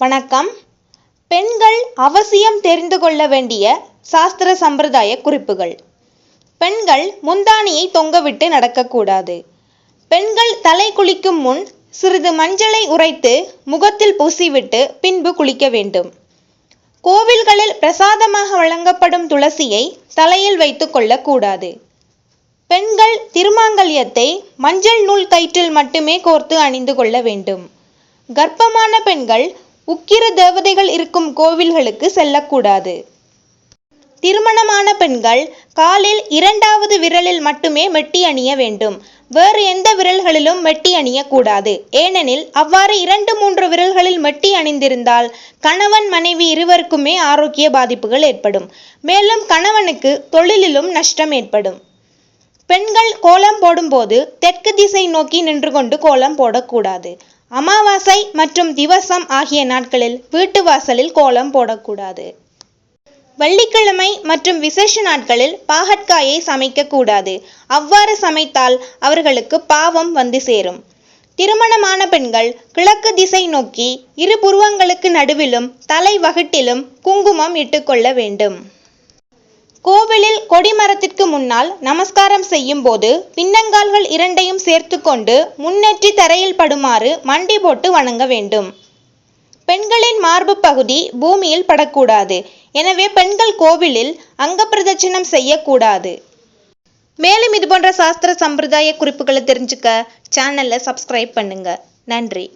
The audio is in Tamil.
வணக்கம். பெண்கள் அவசியம் தெரிந்து கொள்ள வேண்டிய சாஸ்திர சம்பிரதாய குறிப்புகள். பெண்கள் முந்தானியை தொங்கவிட்டு நடக்கக்கூடாது. பெண்கள் தலை குளிக்கும் முன் சிறிது மஞ்சளை உரைத்து முகத்தில் பூசிவிட்டு பின்பு குளிக்க வேண்டும். கோவில்களில் பிரசாதமாக வழங்கப்படும் துளசியை தலையில் வைத்து கொள்ளக்கூடாது. பெண்கள் திருமாங்கல்யத்தை மஞ்சள் நூல் கயிற்றில் மட்டுமே கோர்த்து அணிந்து கொள்ள வேண்டும். கர்ப்பமான பெண்கள் உக்கிர தேவதைகள் இருக்கும் கோவில்களுக்கு செல்லக்கூடாது. திருமணமான பெண்கள் காலில் இரண்டாவது விரலில் மட்டுமே மெட்டி அணிய வேண்டும். வேறு எந்த விரல்களிலும் மெட்டி அணியக்கூடாது. ஏனெனில் அவ்வாறு இரண்டு மூன்று விரல்களில் மெட்டி அணிந்திருந்தால் கணவன் மனைவி இருவருக்குமே ஆரோக்கிய பாதிப்புகள் ஏற்படும். மேலும் கணவனுக்கு தொழிலிலும் நஷ்டம் ஏற்படும். பெண்கள் கோலம் போடும்போது தெற்கு திசை நோக்கி நின்று கொண்டு கோலம் போடக்கூடாது. அமாவாசை மற்றும் திவசம் ஆகிய நாட்களில் வீட்டு வாசலில் கோலம் போடக்கூடாது. வெள்ளிக்கிழமை மற்றும் விசேஷ நாட்களில் பாகற்காயை சமைக்கக்கூடாது. அவ்வாறு சமைத்தால் அவர்களுக்கு பாவம் வந்து சேரும். திருமணமான பெண்கள் கிழக்கு திசை நோக்கி இரு புருவங்களுக்கு நடுவிலும் தலை வகுட்டிலும் குங்குமம் இட்டுக்கொள்ள வேண்டும். கோவிலில் கொடிமரத்திற்கு முன்னால் நமஸ்காரம் செய்யும் போது பின்னங்கால்கள் இரண்டையும் சேர்த்து கொண்டு முன்னேற்றி தரையில் படுமாறு மண்டி போட்டு வணங்க வேண்டும். பெண்களின் மார்பு பகுதி பூமியில் படக்கூடாது. எனவே பெண்கள் கோவிலில் அங்க பிரதட்சணம் செய்யக்கூடாது. மேலும் இது போன்ற சாஸ்திர சம்பிரதாய குறிப்புகளை தெரிஞ்சுக்க சேனலை சப்ஸ்கிரைப் பண்ணுங்க. நன்றி.